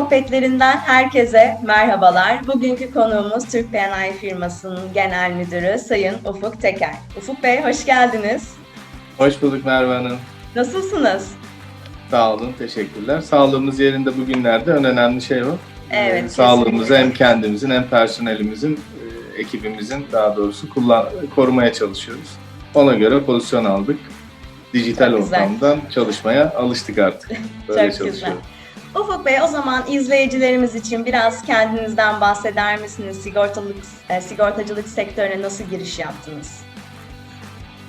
sohbetlerinden herkese merhabalar. Bugünkü konuğumuz Türk PNI firmasının genel müdürü Sayın Ufuk Teker. Ufuk Bey hoş geldiniz. Hoş bulduk Merve Hanım. Nasılsınız? Sağ olun, teşekkürler. Sağlığımız yerinde bugünlerde en önemli şey o. Evet, Ee, Sağlığımızı hem kendimizin hem personelimizin, e, ekibimizin daha doğrusu kullan korumaya çalışıyoruz. Ona göre pozisyon aldık. Dijital Çok güzel. ortamdan çalışmaya alıştık artık. Böyle Çok güzel. Ufuk Bey o zaman izleyicilerimiz için biraz kendinizden bahseder misiniz? Sigortalık, e, sigortacılık sektörüne nasıl giriş yaptınız?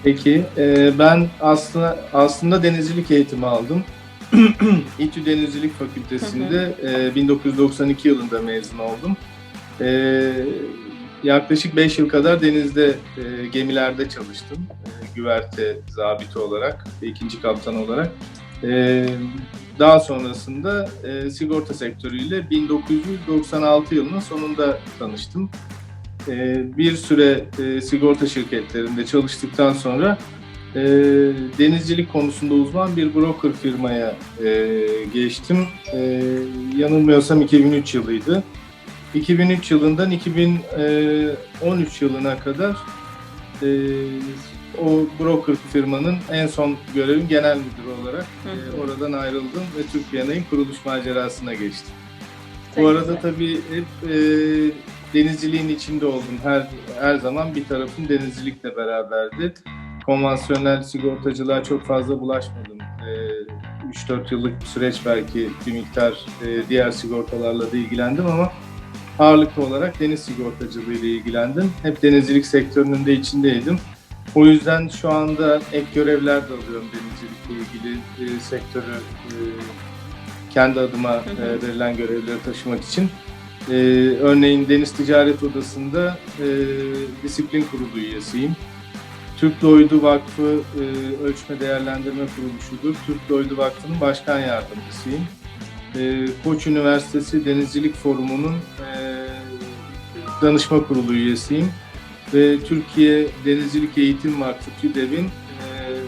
Peki, e, ben aslında aslında denizcilik eğitimi aldım. İTÜ Denizcilik Fakültesi'nde e, 1992 yılında mezun oldum. E, yaklaşık 5 yıl kadar denizde e, gemilerde çalıştım. E, güverte zabiti olarak ve ikinci kaptan olarak. E, daha sonrasında e, sigorta sektörüyle 1996 yılının sonunda tanıştım. E, bir süre e, sigorta şirketlerinde çalıştıktan sonra e, denizcilik konusunda uzman bir broker firmaya e, geçtim. E, yanılmıyorsam 2003 yılıydı. 2003 yılından 2013 yılına kadar e, o broker firmanın en son görevim genel müdür olarak Hı hı. e, oradan ayrıldım ve Türkiye'nin kuruluş macerasına geçtim. Çok Bu arada güzel. tabii hep e, denizciliğin içinde oldum. Her her zaman bir tarafım denizcilikle beraberdi. Konvansiyonel sigortacılığa çok fazla bulaşmadım. E, 3-4 yıllık bir süreç belki bir miktar e, diğer sigortalarla da ilgilendim ama ağırlıklı olarak deniz sigortacılığı ile ilgilendim. Hep denizcilik sektörünün de içindeydim. O yüzden şu anda ek görevler de alıyorum denizcilikle ilgili e, sektörü e, kendi adıma e, verilen görevleri taşımak için. E, örneğin Deniz Ticaret Odası'nda e, disiplin kurulu üyesiyim. Türk Lloyd'u Vakfı e, Ölçme Değerlendirme Kuruluşu'dur. Türk Lloyd'u Vakfı'nın başkan yardımcısıyım. E, Koç Üniversitesi Denizcilik Forumu'nun e, danışma kurulu üyesiyim. Ve Türkiye Denizcilik Eğitim Vakfı TÜDEV'in e,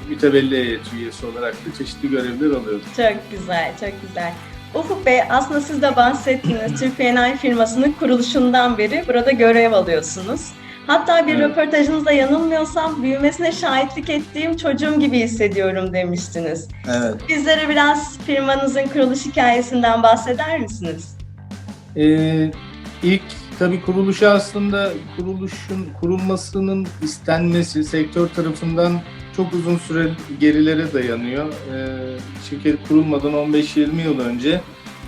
mütevelli heyeti üyesi olarak da çeşitli görevler alıyorum. Çok güzel, çok güzel. Ufuk Bey aslında siz de bahsettiniz. Türk PNI firmasının kuruluşundan beri burada görev alıyorsunuz. Hatta bir Evet. röportajınızda yanılmıyorsam büyümesine şahitlik ettiğim çocuğum gibi hissediyorum demiştiniz. Evet. Bizlere biraz firmanızın kuruluş hikayesinden bahseder misiniz? Ee, ilk tabii kuruluşu aslında kuruluşun kurulmasının istenmesi sektör tarafından çok uzun süre gerilere dayanıyor. Ee, şirket kurulmadan 15-20 yıl önce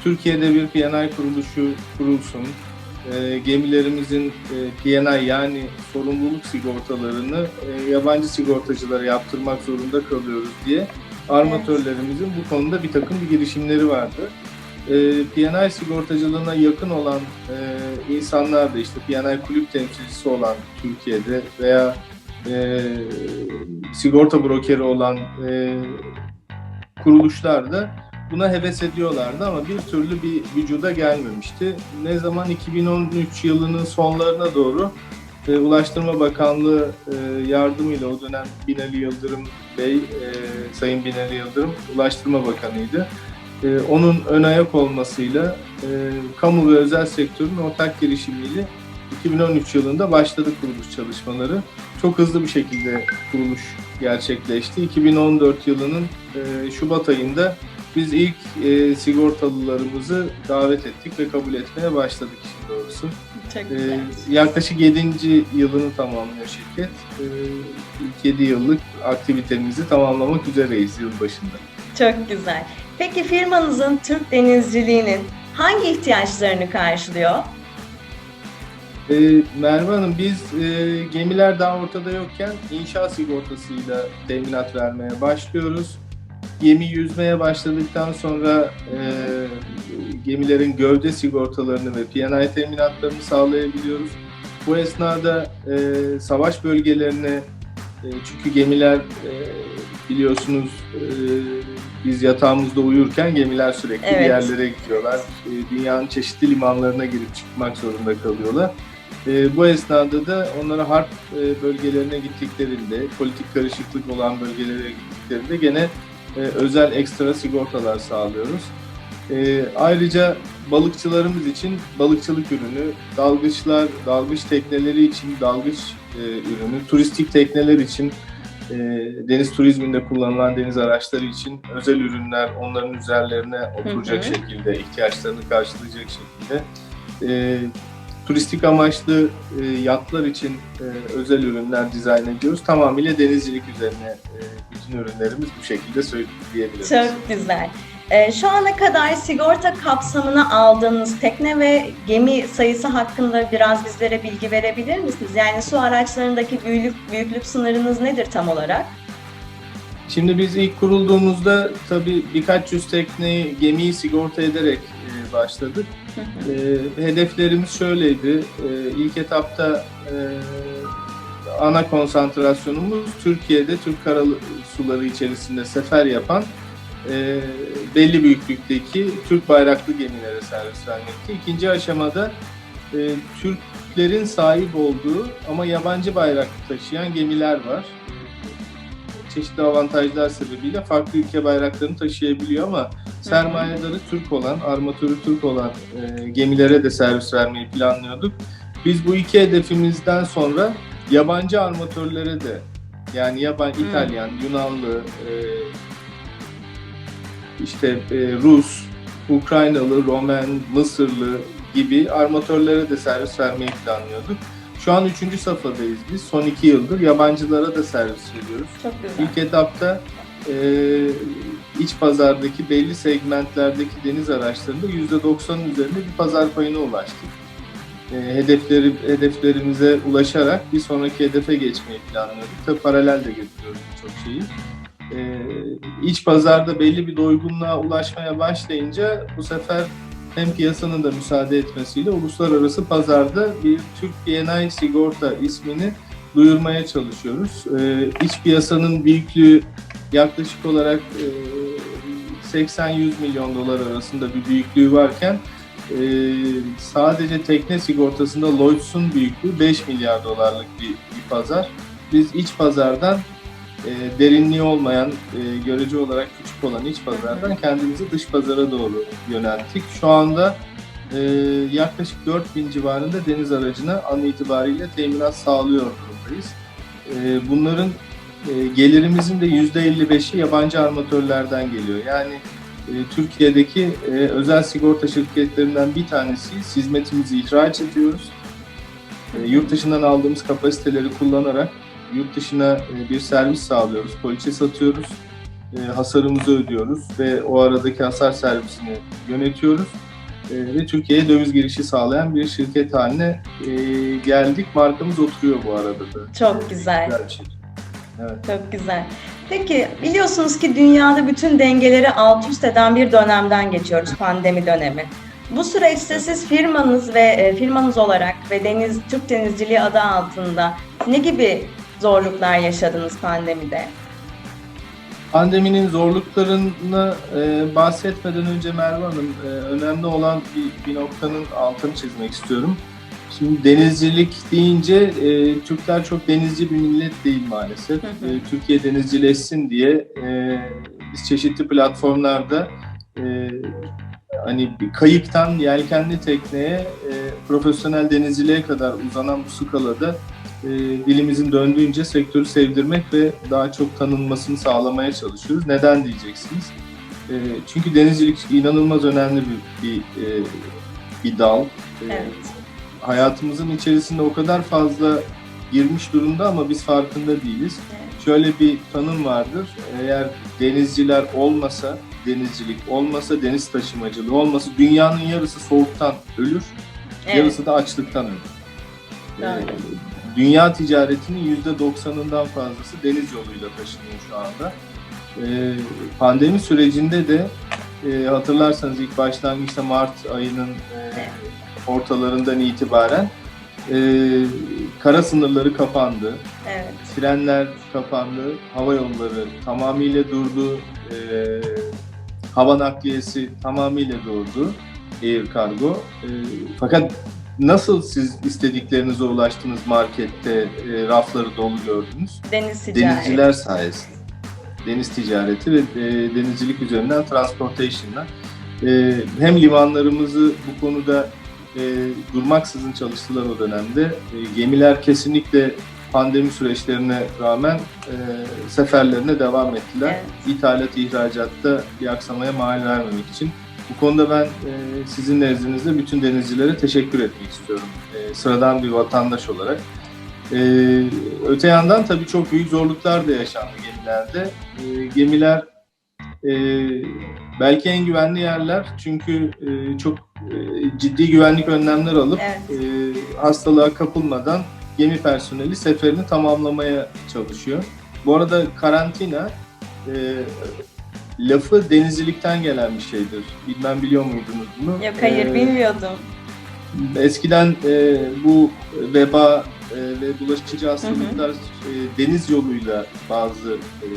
Türkiye'de bir PNI kuruluşu kurulsun. Ee, gemilerimizin e, yani sorumluluk sigortalarını e, yabancı sigortacılara yaptırmak zorunda kalıyoruz diye armatörlerimizin bu konuda bir takım bir girişimleri vardı e, PNI sigortacılığına yakın olan e, insanlar da işte PNI kulüp temsilcisi olan Türkiye'de veya e, sigorta brokeri olan e, kuruluşlar da buna heves ediyorlardı ama bir türlü bir vücuda gelmemişti. Ne zaman 2013 yılının sonlarına doğru e, Ulaştırma Bakanlığı e, yardımıyla o dönem Binali Yıldırım Bey, e, Sayın Binali Yıldırım Ulaştırma Bakanıydı. Ee, onun ön ayak olmasıyla e, kamu ve özel sektörün ortak girişimiyle 2013 yılında başladı kuruluş çalışmaları. Çok hızlı bir şekilde kuruluş gerçekleşti. 2014 yılının e, Şubat ayında biz ilk e, sigortalılarımızı davet ettik ve kabul etmeye başladık işin doğrusu. Çok E, yaklaşık 7. yılını tamamlıyor şirket. E, ilk 7 yıllık aktivitemizi tamamlamak üzereyiz yıl başında. Çok güzel. Peki firmanızın Türk denizciliğinin hangi ihtiyaçlarını karşılıyor? Ee, Merve Hanım biz e, gemiler daha ortada yokken inşaat sigortasıyla teminat vermeye başlıyoruz. Gemi yüzmeye başladıktan sonra e, gemilerin gövde sigortalarını ve PNI teminatlarını sağlayabiliyoruz. Bu esnada e, savaş bölgelerine e, çünkü gemiler e, biliyorsunuz e, biz yatağımızda uyurken gemiler sürekli Evet. bir yerlere gidiyorlar. E, dünyanın çeşitli limanlarına girip çıkmak zorunda kalıyorlar. E, bu esnada da onlara harp e, bölgelerine gittiklerinde, politik karışıklık olan bölgelere gittiklerinde gene e, özel ekstra sigortalar sağlıyoruz. E, ayrıca balıkçılarımız için balıkçılık ürünü, dalgıçlar, dalgıç tekneleri için dalgıç e, ürünü, turistik tekneler için e, deniz turizminde kullanılan deniz araçları için özel ürünler onların üzerlerine oturacak Hı hı. şekilde, ihtiyaçlarını karşılayacak şekilde e, turistik amaçlı e, yatlar için e, özel ürünler dizayn ediyoruz. Tamamıyla denizcilik üzerine e, bütün ürünlerimiz bu şekilde söyleyebiliriz. Çok güzel. Ee, şu ana kadar sigorta kapsamına aldığınız tekne ve gemi sayısı hakkında biraz bizlere bilgi verebilir misiniz? Yani su araçlarındaki büyüklük, büyüklük sınırınız nedir tam olarak? Şimdi biz ilk kurulduğumuzda tabii birkaç yüz tekneyi, gemiyi sigorta ederek e, başladık. E, hedeflerimiz şöyleydi. E, ilk etapta e, ana konsantrasyonumuz Türkiye'de Türk kara suları içerisinde sefer yapan e, belli büyüklükteki Türk bayraklı gemilere servis vermekti. İkinci aşamada e, Türklerin sahip olduğu ama yabancı bayrak taşıyan gemiler var. Çeşitli avantajlar sebebiyle farklı ülke bayraklarını taşıyabiliyor ama sermayeleri Türk olan, armatörü Türk olan e, gemilere de servis vermeyi planlıyorduk. Biz bu iki hedefimizden sonra yabancı armatörlere de yani yabancı Hmm. İtalyan, Yunanlı, e, işte e, Rus, Ukraynalı, Romen, Mısırlı gibi armatörlere de servis vermeyi planlıyorduk. Şu an üçüncü safhadayız biz. Son iki yıldır yabancılara da servis veriyoruz. Çok güzel. İlk etapta e, iç pazardaki belli segmentlerdeki deniz araçlarında %90'ın üzerinde bir pazar payına ulaştık. E, hedefleri hedeflerimize ulaşarak bir sonraki hedefe geçmeyi planlıyorduk. Tabii paralel de getiriyoruz birçok şeyi. E, iç pazarda belli bir doygunluğa ulaşmaya başlayınca bu sefer hem piyasanın da müsaade etmesiyle uluslararası pazarda bir Türk BNI sigorta ismini duyurmaya çalışıyoruz. Ee, iç piyasanın büyüklüğü yaklaşık olarak e, 80-100 milyon dolar arasında bir büyüklüğü varken e, sadece tekne sigortasında Lloyds'un büyüklüğü 5 milyar dolarlık bir, bir pazar. Biz iç pazardan e, derinliği olmayan, e, görece olarak küçük olan iç pazardan kendimizi dış pazara doğru yönelttik. Şu anda e, yaklaşık 4000 civarında deniz aracına an itibariyle teminat sağlıyor durumdayız. E, bunların e, gelirimizin de %55'i yabancı armatörlerden geliyor. Yani e, Türkiye'deki e, özel sigorta şirketlerinden bir tanesi hizmetimizi ihraç ediyoruz. E, yurt dışından aldığımız kapasiteleri kullanarak yurt dışına e, bir servis sağlıyoruz, poliçe satıyoruz, e, hasarımızı ödüyoruz ve o aradaki hasar servisini yönetiyoruz E, ve Türkiye'ye döviz girişi sağlayan bir şirket haline geldik. Markamız oturuyor bu arada da. Çok güzel. Güzel bir şey. Çok güzel. Peki biliyorsunuz ki dünyada bütün dengeleri alt üst eden bir dönemden geçiyoruz, pandemi dönemi. Bu süreçte siz firmanız ve firmanız olarak ve deniz Türk Denizciliği adı altında ne gibi zorluklar yaşadınız pandemide? Pandeminin zorluklarını e, bahsetmeden önce Merve Hanım, e, önemli olan bir, bir noktanın altını çizmek istiyorum. Şimdi denizcilik deyince e, Türkler çok denizci bir millet değil maalesef. Hı hı. E, Türkiye denizcileşsin diye e, biz çeşitli platformlarda e, hani bir kayıktan yelkenli tekneye e, profesyonel denizciliğe kadar uzanan bu skalada e, dilimizin döndüğünce sektörü sevdirmek ve daha çok tanınmasını sağlamaya çalışıyoruz. Neden diyeceksiniz? E, çünkü denizcilik inanılmaz önemli bir bir, e, bir dal. E, Evet. Hayatımızın içerisinde o kadar fazla girmiş durumda ama biz farkında değiliz. Şöyle bir tanım vardır. Eğer denizciler olmasa, denizcilik olmasa, deniz taşımacılığı olmasa dünyanın yarısı soğuktan ölür, Evet, yarısı da açlıktan ölür. Doğru. Dünya ticaretinin %90'ından fazlası deniz yoluyla taşınıyor şu anda. Ee, pandemi sürecinde de e, hatırlarsanız ilk başlangıçta Mart ayının e, ortalarından itibaren e, kara sınırları kapandı. evet, Trenler kapandı, hava yolları tamamıyla durdu, e, hava nakliyesi tamamıyla durdu, air cargo. E, fakat nasıl siz istediklerinize ulaştınız markette, e, rafları dolu gördünüz? deniz ticareti. Denizciler sayesinde. Deniz ticareti ve e, denizcilik üzerinden transportation'la. E, hem limanlarımızı bu konuda e, durmaksızın çalıştılar o dönemde. E, gemiler kesinlikle pandemi süreçlerine rağmen e, seferlerine devam ettiler. Evet. İthalat, ihracatta bir aksamaya mal vermemek için. Bu konuda ben e, sizin nezdinizde bütün denizcilere teşekkür etmek istiyorum. E, sıradan bir vatandaş olarak. E, öte yandan tabii çok büyük zorluklar da yaşandı gemilerde. E, gemiler e, belki en güvenli yerler çünkü e, çok e, ciddi güvenlik önlemler alıp Evet. e, hastalığa kapılmadan gemi personeli seferini tamamlamaya çalışıyor. Bu arada karantina e, lafı denizcilikten gelen bir şeydir. Bilmem biliyor muydunuz bunu? Yok hayır E, bilmiyordum. Eskiden e, bu veba e, ve bulaşıcı hastalıklar e, deniz yoluyla bazı e,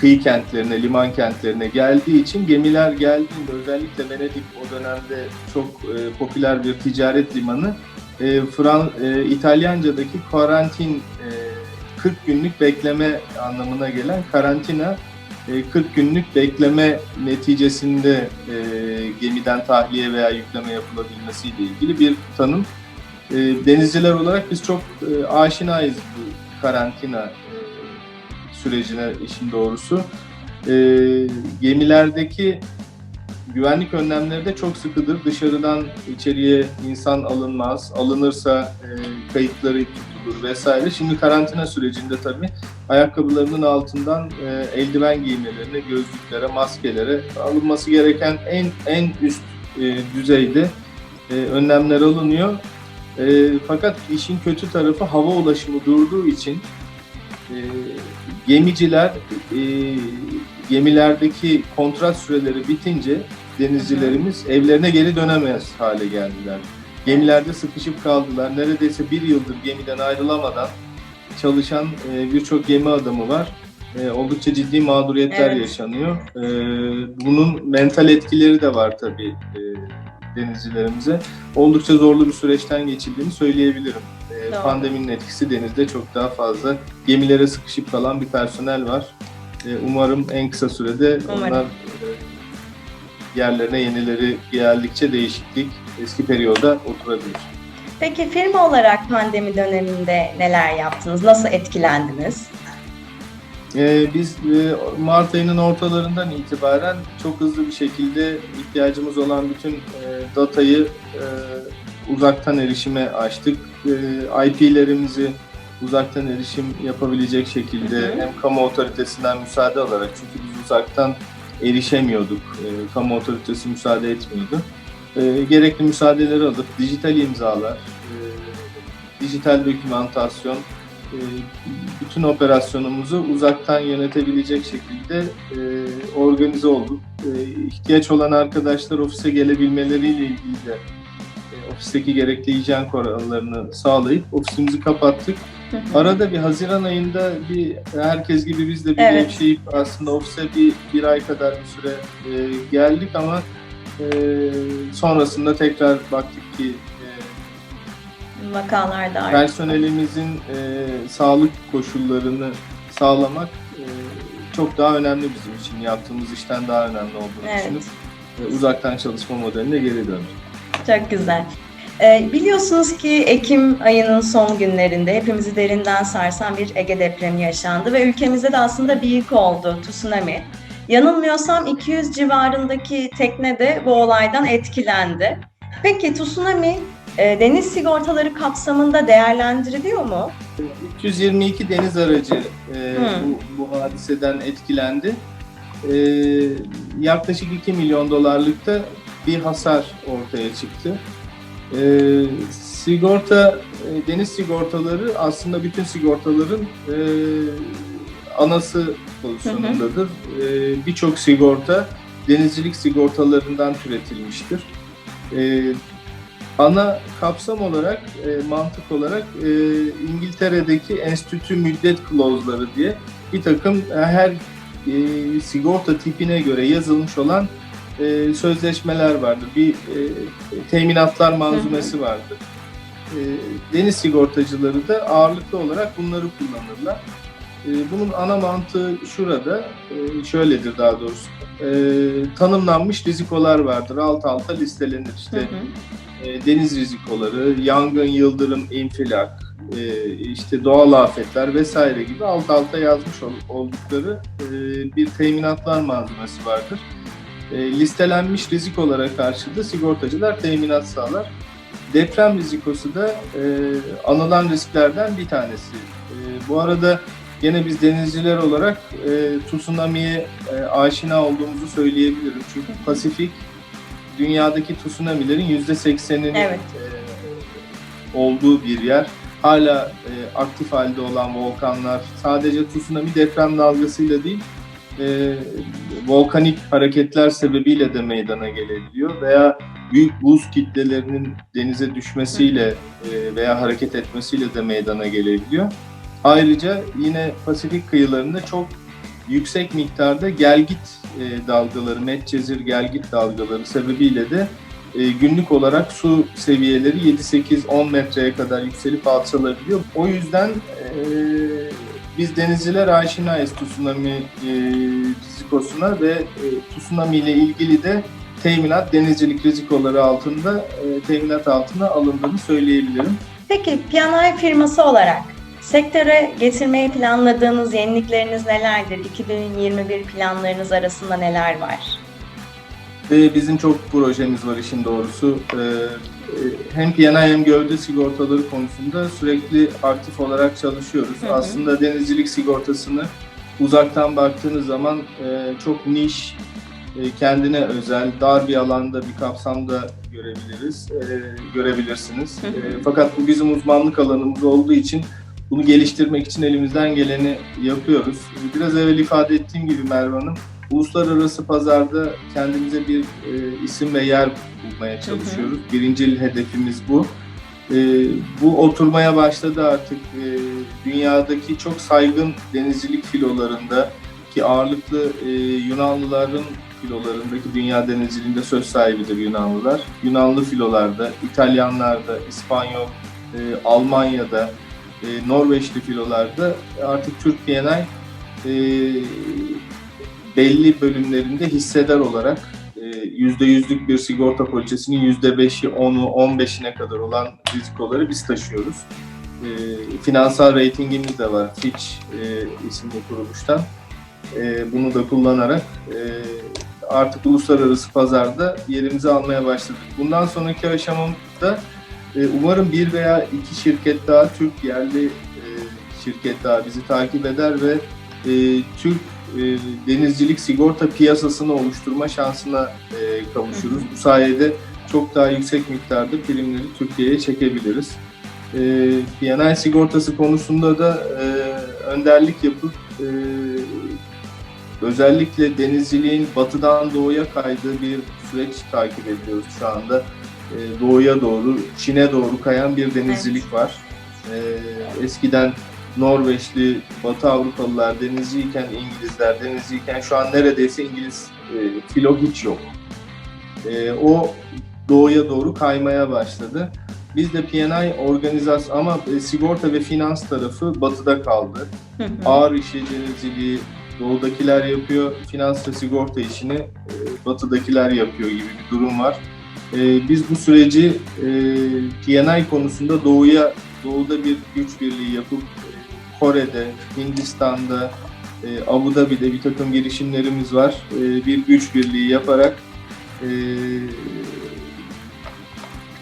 kıyı kentlerine, liman kentlerine geldiği için gemiler geldiğinde özellikle Venedik o dönemde çok e, popüler bir ticaret limanı. E, Fran, e, İtalyanca'daki karantin e, 40 günlük bekleme anlamına gelen karantina e, 40 günlük bekleme neticesinde e, gemiden tahliye veya yükleme yapılabilmesiyle ilgili bir tanım. E, denizciler olarak biz çok e, aşinayız bu karantina e, sürecine işin doğrusu. E, gemilerdeki güvenlik önlemleri de çok sıkıdır. Dışarıdan içeriye insan alınmaz. Alınırsa e, kayıtları tutulur vesaire. Şimdi karantina sürecinde tabii ayakkabılarının altından e, eldiven giymelerine, gözlüklere, maskelere alınması gereken en en üst e, düzeyde e, önlemler alınıyor. E, fakat işin kötü tarafı hava ulaşımı durduğu için e, gemiciler e, gemilerdeki kontrat süreleri bitince denizcilerimiz evlerine geri dönemez hale geldiler. Gemilerde sıkışıp kaldılar. Neredeyse bir yıldır gemiden ayrılamadan çalışan e, birçok gemi adamı var. E, oldukça ciddi mağduriyetler Evet. yaşanıyor. E, bunun mental etkileri de var tabii e, denizcilerimize. Oldukça zorlu bir süreçten geçildiğini söyleyebilirim. E, Doğru. pandeminin etkisi denizde çok daha fazla. Gemilere sıkışıp kalan bir personel var. E, umarım en kısa sürede Umarım. onlar yerlerine yenileri geldikçe değişiklik eski periyoda oturabilir. Peki firma olarak pandemi döneminde neler yaptınız? Nasıl etkilendiniz? Ee, biz e, Mart ayının ortalarından itibaren çok hızlı bir şekilde ihtiyacımız olan bütün e, datayı e, uzaktan erişime açtık. E, IP'lerimizi uzaktan erişim yapabilecek şekilde Hı hı. hem kamu otoritesinden müsaade alarak çünkü biz uzaktan erişemiyorduk. E, kamu otoritesi müsaade etmiyordu. E, gerekli müsaadeleri alıp dijital imzalar, e, dijital dokümantasyon, e, bütün operasyonumuzu uzaktan yönetebilecek şekilde e, organize olduk. E, ihtiyaç olan arkadaşlar ofise gelebilmeleriyle ilgili de ofisteki gerekli hijyen kurallarını sağlayıp ofisimizi kapattık. Hı hı. Arada bir Haziran ayında bir herkes gibi biz de bir Evet. gevşeyip aslında ofise bir, bir ay kadar bir süre e, geldik ama e, sonrasında tekrar baktık ki e, personelimizin e, sağlık koşullarını sağlamak e, çok daha önemli bizim için. Yaptığımız işten daha önemli olduğunu Evet. düşünüp e, uzaktan çalışma modeline geri döndük. Çok güzel. Ee, biliyorsunuz ki Ekim ayının son günlerinde hepimizi derinden sarsan bir Ege depremi yaşandı ve ülkemizde de aslında bir yık oldu, tsunami. Yanılmıyorsam 200 civarındaki tekne de bu olaydan etkilendi. Peki tsunami e, deniz sigortaları kapsamında değerlendiriliyor mu? 322 deniz aracı e, Hmm. bu, bu hadiseden etkilendi. E, yaklaşık 2 milyon dolarlıkta bir hasar ortaya çıktı. E, sigorta, e, deniz sigortaları aslında bütün sigortaların e, anası pozisyonundadır. E, Birçok sigorta denizcilik sigortalarından türetilmiştir. E, ana kapsam olarak, e, mantık olarak e, İngiltere'deki enstitü müddet clause'ları diye bir takım her e, sigorta tipine göre yazılmış olan e, sözleşmeler vardır. Bir e, teminatlar manzumesi vardır. E, deniz sigortacıları da ağırlıklı olarak bunları kullanırlar. E, bunun ana mantığı şurada, e, şöyledir daha doğrusu. E, tanımlanmış rizikolar vardır, alt alta listelenir. İşte Hı hı. e, deniz rizikoları, yangın, yıldırım, infilak, e, işte doğal afetler vesaire gibi alt alta yazmış ol- oldukları e, bir teminatlar malzemesi vardır. E, listelenmiş rizikolara karşı da sigortacılar teminat sağlar. Deprem rizikosu da e, anılan risklerden bir tanesi. E, bu arada gene biz denizciler olarak e, tsunami'ye e, aşina olduğumuzu söyleyebilirim. Çünkü Pasifik dünyadaki tsunami'lerin yüzde sekseninin Evet. olduğu bir yer. Hala e, aktif halde olan volkanlar sadece tsunami deprem dalgasıyla değil e, volkanik hareketler sebebiyle de meydana gelebiliyor veya büyük buz kitlelerinin denize düşmesiyle e, veya hareket etmesiyle de meydana gelebiliyor. Ayrıca yine Pasifik kıyılarında çok yüksek miktarda gelgit e, dalgaları, Medcezir gelgit dalgaları sebebiyle de e, günlük olarak su seviyeleri 7-8-10 metreye kadar yükselip alçalabiliyor. O yüzden e, biz denizciler aşinayız tsunami e, rizikosuna ve e, tsunami ile ilgili de teminat denizcilik rizikoları altında e, teminat altına alındığını söyleyebilirim. Peki P&I firması olarak sektöre getirmeyi planladığınız yenilikleriniz nelerdir? 2021 planlarınız arasında neler var? Ve bizim çok projemiz var işin doğrusu. Ee, e, hem P&I hem gövde sigortaları konusunda sürekli aktif olarak çalışıyoruz. Hı hı. Aslında denizcilik sigortasını uzaktan baktığınız zaman e, çok niş, e, kendine özel, dar bir alanda bir kapsamda görebiliriz, e, görebilirsiniz. Hı hı. E, fakat bu bizim uzmanlık alanımız olduğu için bunu geliştirmek için elimizden geleni yapıyoruz. Biraz evvel ifade ettiğim gibi Merve Hanım, uluslararası pazarda kendimize bir e, isim ve yer bulmaya çalışıyoruz. Birincil hedefimiz bu. E, bu oturmaya başladı artık. E, dünyadaki çok saygın denizcilik filolarında ki ağırlıklı e, Yunanlıların filolarındaki dünya denizciliğinde söz sahibidir Yunanlılar. Yunanlı filolarda, İtalyanlarda, İspanyol, e, Almanya'da, e, Norveçli filolarda artık Türk PNI e, belli bölümlerinde hissedar olarak e, yüzde yüzlük bir sigorta poliçesinin yüzde beşi, onu, on beşine kadar olan rizikoları biz taşıyoruz. E, finansal reytingimiz de var Fitch e, isimli kuruluştan. E, bunu da kullanarak e, artık uluslararası pazarda yerimizi almaya başladık. Bundan sonraki aşamamızda e, umarım bir veya iki şirket daha Türk yerli e, şirket daha bizi takip eder ve e, Türk e, denizcilik sigorta piyasasını oluşturma şansına e, kavuşuruz. Bu sayede çok daha yüksek miktarda primleri Türkiye'ye çekebiliriz. E, sigortası konusunda da e, önderlik yapıp e, özellikle denizciliğin batıdan doğuya kaydığı bir süreç takip ediyoruz şu anda. E, doğuya doğru, Çin'e doğru kayan bir denizcilik var. E, eskiden Norveçli, Batı Avrupalılar denizciyken İngilizler denizciyken şu an neredeyse İngiliz e, filo hiç yok. E, o doğuya doğru kaymaya başladı. Biz de PNI organizasyon ama e, sigorta ve finans tarafı batıda kaldı. Hı hı. Ağır işi denizciliği doğudakiler yapıyor, finans ve sigorta işini e, batıdakiler yapıyor gibi bir durum var. E, biz bu süreci e, PNI konusunda doğuya doğuda bir güç birliği yapıp Kore'de, Hindistan'da, e, Abu Dhabi'de bir takım girişimlerimiz var. E, bir güç birliği yaparak e,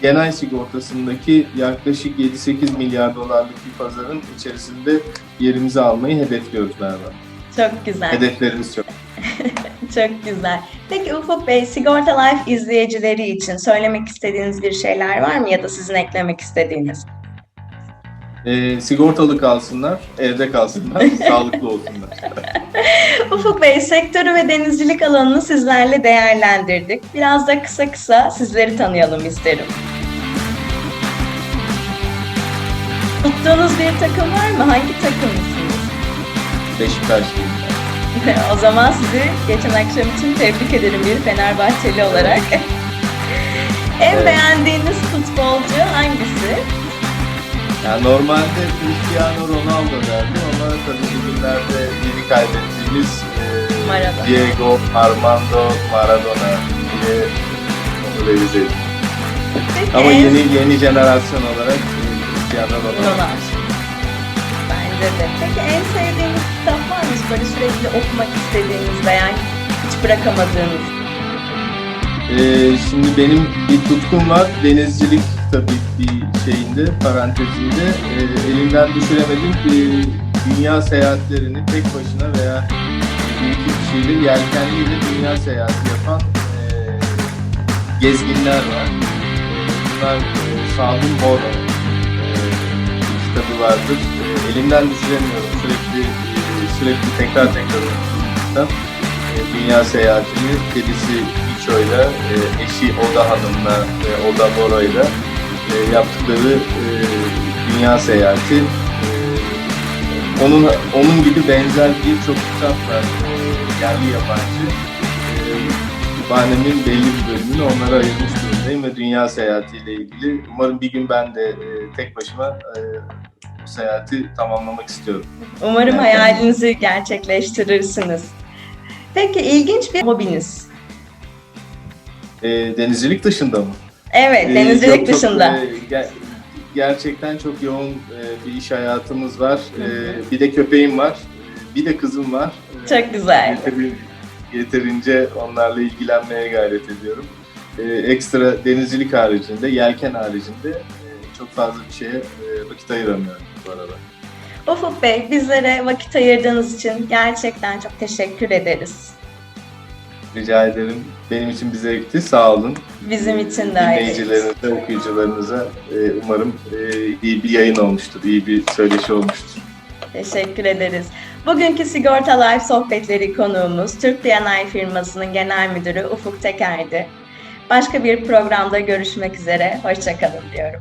genel sigortasındaki yaklaşık 7-8 milyar dolarlık bir pazarın içerisinde yerimizi almayı hedefliyoruz Merve. Çok güzel. Hedeflerimiz çok. Çok güzel. Peki Ufuk Bey, Sigorta Life izleyicileri için söylemek istediğiniz bir şeyler var mı ya da sizin eklemek istediğiniz? E, sigortalı kalsınlar, evde kalsınlar, sağlıklı olsunlar. Ufuk Bey, sektörü ve denizcilik alanını sizlerle değerlendirdik. Biraz da kısa kısa sizleri tanıyalım isterim. Tuttuğunuz bir takım var mı? Hangi takımlısınız? Beşiktaşlıyım. o zaman sizi geçen akşam için tebrik ederim bir Fenerbahçeli olarak. en Evet. beğendiğiniz futbolcu hangisi? Yani normalde Cristiano Ronaldo derdi ama tabii bugünlerde yeni kaybettiğimiz e, Maradona. Diego Armando Maradona diye onu ettim. Peki Ama en- yeni yeni jenerasyon olarak e, Cristiano Ronaldo. Ronaldo. Bence de. Peki en sevdiğiniz kitap var mı? Böyle sürekli okumak istediğiniz veya hiç bırakamadığınız? Ee, şimdi benim bir tutkum var. Denizcilik tabii bir şeyinde, parantezinde. Ee, elimden düşüremediğim bir dünya seyahatlerini tek başına veya bir iki kişiyle yelkenliyle dünya seyahati yapan e, gezginler var. Ee, Bunlar e, Sadun Boro e, kitabı vardır. E, elimden düşüremiyorum. Sürekli e, sürekli tekrar tekrar kitap. E, dünya seyahatini kedisi Miço'yla, e, eşi Oda Hanım'la Oda Boro'yla e, yaptıkları e, dünya seyahati. E, onun onun gibi benzer birçok kitap var. E, yerli yabancı. E, kütüphanemin belli bir bölümünü onlara ayırmış durumdayım ve dünya seyahatiyle ilgili. Umarım bir gün ben de e, tek başıma e, bu seyahati tamamlamak istiyorum. Umarım Evet. hayalinizi gerçekleştirirsiniz. Peki ilginç bir hobiniz? E, denizcilik dışında mı? Evet, Ee, denizcilik çok- çok, dışında. e, ger- gerçekten çok yoğun e, bir iş hayatımız var. Hı hı. E, bir de köpeğim var. Bir de kızım var. Çok güzel. yeteri- yeterince onlarla ilgilenmeye gayret ediyorum. Ekstra denizcilik haricinde, yelken haricinde çok fazla bir şeye vakit ayıramıyorum bu arada. Ufuk Bey, bizlere vakit ayırdığınız için gerçekten çok teşekkür ederiz. Rica ederim. Benim için bir zevkti. Sağ olun. Bizim için de öyle. Dinleyicilerinize, okuyucularınıza e, umarım e, iyi bir yayın olmuştur, iyi bir söyleşi olmuştur. Teşekkür ederiz. Bugünkü Sigorta Life sohbetleri konuğumuz Türk D&I firmasının genel müdürü Ufuk Teker'di. Başka bir programda görüşmek üzere. Hoşçakalın diyorum.